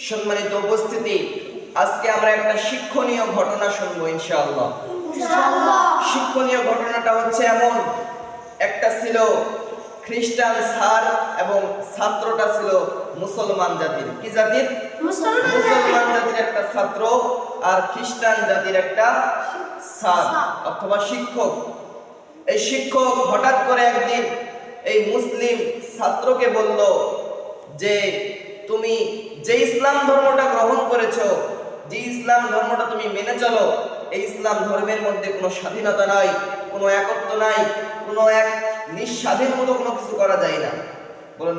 সম্মানিত উপস্থিতি আজকে আমরা একটা শিক্ষণীয় ঘটনা শুনব ইনশাআল্লাহ। শিক্ষণীয় ঘটনাটা হচ্ছে এমন একটা ছিল খ্রিস্টান স্যার এবং ছাত্রটা ছিল মুসলমান জাতির। কি জাতির। মুসলমান জাতির একটা ছাত্র আর খ্রিস্টান জাতির একটা স্যার অথবা শিক্ষক। এই শিক্ষক হঠাৎ করে একদিন এই মুসলিম ছাত্রকে বলল যে তুমি যে ইসলাম ধর্মটা গ্রহণ করেছ যে ইসলাম ধর্মটা তুমি মেনে চলো এই ইসলাম ধর্মের মধ্যে কোনো স্বাধীনতা নাই কোনো একত্ব নাই কোনো এক নিঃস্বাধীন মতো কোনো কিছু করা যায় না। বলেন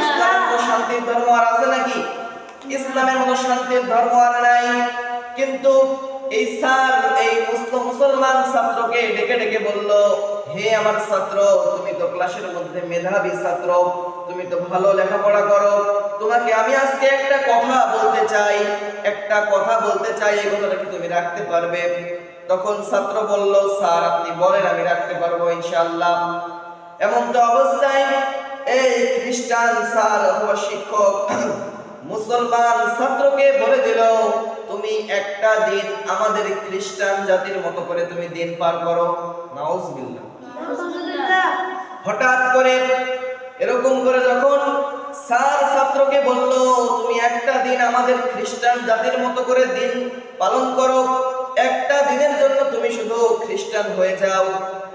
ইসলামের মতো শান্তির ধর্ম আর আছে নাকি? ইসলামের মতো শান্তির ধর্ম আর নাই। কিন্তু এই স্যার এই মুসলিম মুসলমান ছাত্রকে ডেকে ডেকে বলল হে আমার ছাত্র তুমি তো ক্লাসের মধ্যে মেধাবী ছাত্র। তুমি তো ভালো লেখাপড়া করো। তোমাকে আমি আজকে একটা কথা বলতে চাই। একটা কথা বলতে চাই এই কথাটা কি তুমি রাখতে পারবে? তখন ছাত্র বলল স্যার আপনি বলেন আমি রাখতে পারব ইনশাআল্লাহ। এমন তো অবস্থায় এই খ্রিস্টান স্যার অথবা শিক্ষক মুসলমান ছাত্রকে বলে দিল তুমি একটা দিন আমাদের খ্রিস্টান জাতির মতো করে তুমি দিন পার করো। নাউজবিল্লাহ। হঠাৎ করে এরকম করে যখন স্যার ছাত্রকে বলল তুমি একটা দিন আমাদের খ্রিস্টান জাতির মতো করে দিন পালন করো। একটা দিনের জন্য তুমি শুধু খ্রিস্টান হয়ে যাও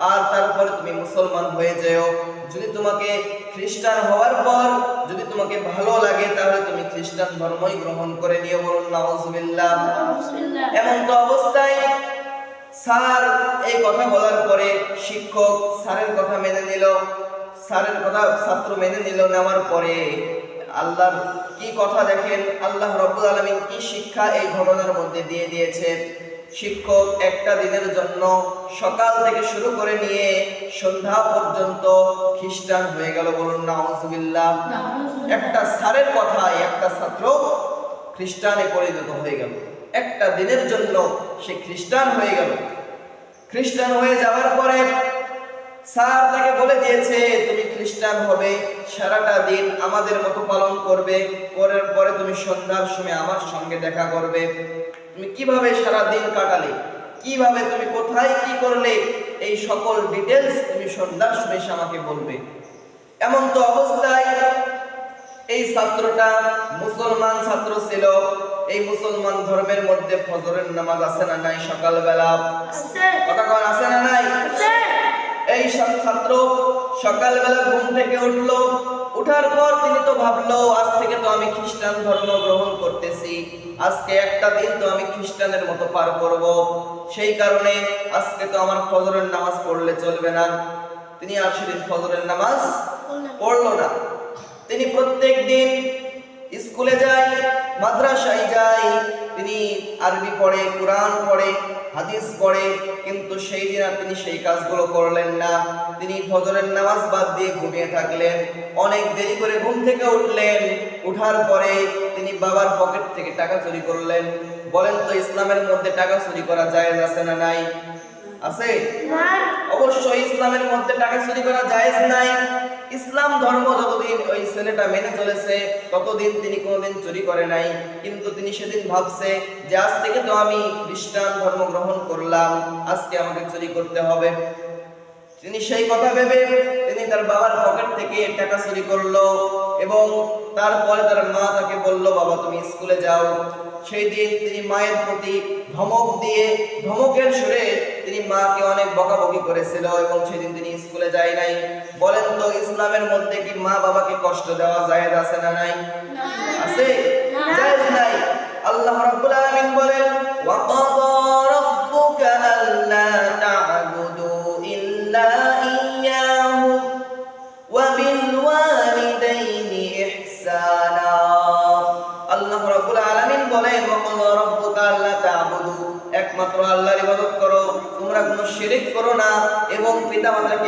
আর তারপরে তুমি মুসলমান হয়ে যেও। যদি তোমাকে খ্রিস্টান হওয়ার পর যদি তোমাকে ভালো লাগে তাহলে তুমি খ্রিস্টান ধর্মই গ্রহণ করে নিও বলুন নাউজুবিল্লাহ। এমন তো অবস্থায় স্যার এই কথা বলার পরে শিক্ষক স্যারের কথা মেনে নিল। স্যারের কথা ছাত্র মেনে নিল নেওয়ার পরে আল্লাহর কি কথা দেখেন? আল্লাহ রব্বুল আলমিন কি শিক্ষা এই ঘটনার মধ্যে দিয়ে দিয়েছে শিক্ষক একটা দিনের জন্য সকাল থেকে শুরু করে নিয়ে সন্ধ্যা পর্যন্ত খ্রিস্টান হয়ে গেল বলুন নাউজুবিল্লাহ। একটা স্যারের কথায় একটা ছাত্র খ্রিস্টানে পরিণত হয়ে গেল। একটা দিনের জন্য সে খ্রিস্টান হয়ে গেল। খ্রিস্টান হয়ে যাওয়ার পরে স্যার তাকে বলে দিয়েছে তুমি খ্রিস্টান হবে সারাটা দিন আমাদের মতো পালন করবে করার পরে তুমি সন্ধ্যার সময় আমার সঙ্গে দেখা করবে। তুমি কীভাবে সারা দিন কাটালে? কীভাবে তুমি কোথায় কি করলে? এই সকল ডিটেলস তুমি সন্ধ্যার সময় আমাকে বলবে। এমন তো অবস্থায় এই ছাত্রটা মুসলমান ছাত্র ছিল। এই মুসলমান ধর্মের মধ্যে ফজরের নামাজ আছে না নাই সকালবেলা? কথা আছে না নাই? এই সব ছাত্র সকালবেলা ঘুম থেকে উঠল। উঠার পর তিনি তো ভাবলো, আজ থেকে তো আমি খ্রিস্টান ধর্ম গ্রহণ করতেছি। আজকে একটা দিন তো আমি খ্রিস্টানের মতো পার করব। সেই কারণে আজকে তো আমার ফজরের নামাজ পড়লে চলবে না। তিনি আর সেদিন ফজরের নামাজ পড়ল না। তিনি প্রত্যেক দিন স্কুলে যায়, মাদ্রাসায় যায় তিনি আরবি পড়ে কোরআন পড়ে হাদিস পড়ে কিন্তু সেই দিন আর তিনি সেই কাজগুলো করলেন না। তিনি ফজরের নামাজ বাদ দিয়ে ঘুমিয়ে থাকলেন। অনেক দেরি করে ঘুম থেকে উঠলেন। উঠার পরে তিনি বাবার পকেট থেকে টাকা চুরি করলেন। বলেন তো ইসলামের মধ্যে টাকা চুরি করা যায় আছে না নাই? আছে? অবশ্যই ইসলামের মধ্যে টাকা চুরি করা যায় নাই। ইসলাম ধর্ম যতদিন ওই ছেলেটা মেনে চলেছে, ততদিন তিনি কোনোদিন চুরি করে নাই। কিন্তু তিনি সেদিন ভাবছে যে আজ থেকে তো আমি খ্রিস্টান ধর্ম গ্রহণ করলাম, আজকে আমাকে চুরি করতে হবে। তিনি সেই কথা ভেবে তিনি তার বাবার পকেট থেকে টাকা চুরি করল এবং তারপরে তার মা তাকে বলল, বাবা, তুমি স্কুলে যাও। সেই দিন তিনি মায়ের প্রতি ধমক দিয়ে ধমকের সুরে তিনি মাকে অনেক বকাবকি করেছিল এবং সেদিন তিনি স্কুলে যায় নাই। বলেন তো ইসলামের মধ্যে কি মা বাবাকে কষ্ট দেওয়া জায়েজ আছে না নাই? আছে? জায়েজ নাই। আল্লাহ রাব্বুল আলামিন বলেন ওয়া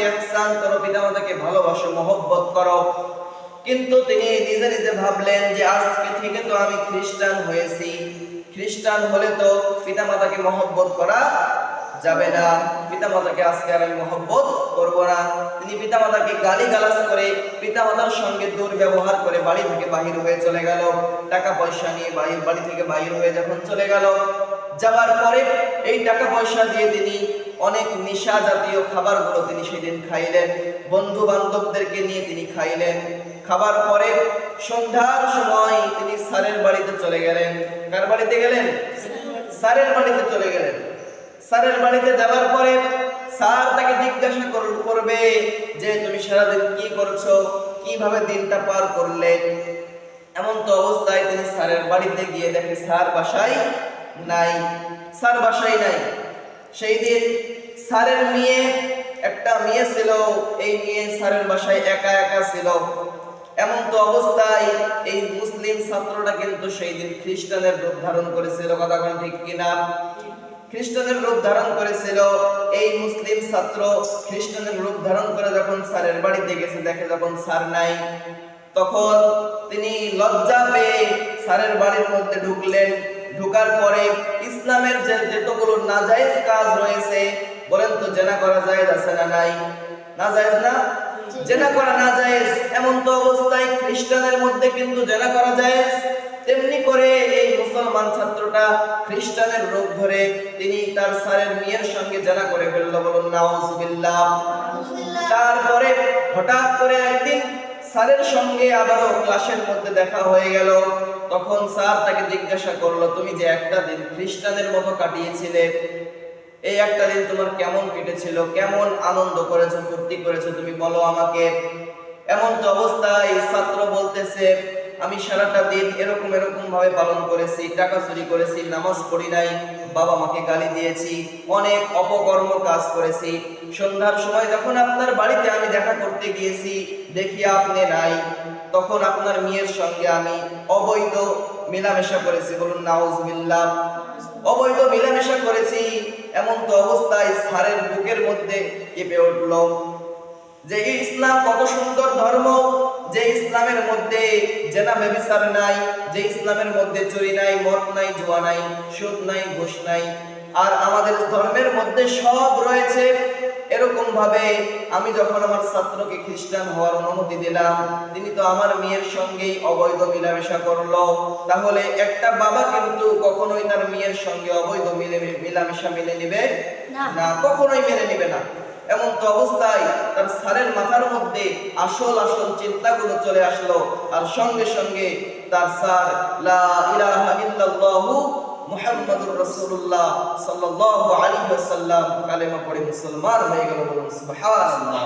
ইহসান করো পিতামাতাকে ভালোবাসো, মহব্বত করো। কিন্তু তিনি নিজে নিজে ভাবলেন যে আজকে থেকে তো আমি খ্রিস্টান হয়েছি। খ্রিস্টান হলে তো পিতামাতাকে মহব্বত করা যাবে না। পিতামাতাকে আজকে আর আমি মহব্বত করব না। তিনি পিতামাতাকে গালি গালাজ করে পিতামাতার সঙ্গে দুর্ব্যবহার করে বাড়ি থেকে বাহির হয়ে চলে গেল। টাকা পয়সা নিয়ে বাড়ির বাড়ি থেকে বাহির হয়ে যখন চলে গেল, যাওয়ার পরে এই টাকা পয়সা দিয়ে তিনি অনেক নেশা জাতীয় খাবারগুলো তিনি সেদিন খাইলেন বন্ধু বান্ধবদেরকে নিয়ে তিনি খাইলেন। খাবার পরে সন্ধ্যার সময় তিনি স্যারের বাড়িতে চলে গেলেন। কার বাড়িতে গেলেন? স্যারের বাড়িতে চলে গেলেন। স্যারের বাড়িতে যাওয়ার পরে স্যার তাকে জিজ্ঞাসা কর- করবে যে, তুমি সারাদিন কি করছ? কীভাবে দিনটা পার করলে? এমন তো অবস্থায় তিনি স্যারের বাড়িতে গিয়ে দেখে, স্যার বাসায় নাই। স্যার বাসায় নাই। সেই দিন স্যারের মেয়ে, একটা মেয়ে ছিল, এই মেয়ে স্যারের বাসায় একা একা ছিল। এমন তো অবস্থায় এই মুসলিম ছাত্রটা কিন্তু সেই দিন খ্রিস্টানের রূপ ধারণ করেছিল। কথা কোন ঠিক কিনা খ্রিস্টানের রূপ ধারণ করেছিল। এই মুসলিম ছাত্র খ্রিস্টানের রূপ ধারণ করে যখন স্যারের বাড়িতে গেছে, দেখে যখন স্যার নাই, তখন তিনি লজ্জা পেয়ে স্যারের বাড়ির মধ্যে ঢুকলেন। ঢুকার পরে ইসলামের যে যতগুলো নাজায়েজ কাজ রয়েছে বলেন তো জেনা করা যায় আছে না নাই? নাজায়েজ না? জেনা করা না জায়েজ এমন তো অবস্থায় খ্রিস্টানের মধ্যে কিন্তু জেনা করা জায়েজ। তেমনি করে এই মুসলমান ছাত্রটা খ্রিস্টানের রোগ ধরে তিনি তার স্যারের মেয়ের সঙ্গে জানা করে ফেলল বলুন নাউজুবিল্লাহ। তারপরে হঠাৎ করে একদিন স্যারের সঙ্গে আবারও ক্লাসের মধ্যে দেখা হয়ে গেল। তখন স্যার তাকে জিজ্ঞাসা করল, তুমি যে একটা দিন খ্রিস্টানের মতো কাটিয়েছিলে, এই একটা দিন তোমার কেমন কেটেছিল? কেমন আনন্দ করেছ, ফুর্তি করেছ? তুমি বলো আমাকে। এমন তো অবস্থায় ছাত্র বলতেছে, আমি সারাটা দিন এরকম এরকম ভাবে পালন করেছি, টাকা চুরি করেছি, নামাজ পড়ি নাই, বাবা মাকে গালি দিয়েছি, অনেক অপকর্ম কাজ করেছি। সন্ধ্যার সময় যখন আপনার বাড়িতে আমি দেখা করতে গিয়েছি, দেখি আপনি নাই। তখন আপনার মেয়ের সঙ্গে আমি অবৈধ মেলামেশা করেছি, বলুন, নাউজবিল্লাহ। অবৈধ মিলামেশা করেছি, এমন তো অবস্থায় স্যারের বুকের মধ্যে কেঁপে উঠল যে ইসলাম কত সুন্দর ধর্ম, যে ইসলামের মধ্যে জেনা ব্যবিচার নাই, যে ইসলামের মধ্যে চুরি নাই, মদ নাই, জোয়া নাই, সুদ নাই, ঘুষ নাই। আর আমাদের ধর্মের মধ্যে সব রয়েছে এরকম ভাবে আমি যখন আমার ছাত্রকে খ্রিস্টান হওয়ার অনুমতি দিলাম তিনি তো আমার মেয়ের সঙ্গেই অবৈধ মিলামেশা করল। তাহলে একটা বাবা কিন্তু কখনোই তার মেয়ের সঙ্গে অবৈধ মিলে মিলামেশা মেনে নেবে না। কখনোই মেনে নেবে না। এমন তো অবস্থায় তার স্যারের মাথার মধ্যে আসল আসল চিন্তাগুলো চলে আসলো। আর সঙ্গে সঙ্গে তার স্যার লা ইলাহা ইল্লাল্লাহু মুহাম্মাদুর রাসূলুল্লাহ সাল্লাল্লাহু আলাইহি ওয়াসাল্লাম। কালেমা পড়ে মুসলমান হয়ে গেল বলুন সুবহানাল্লাহ।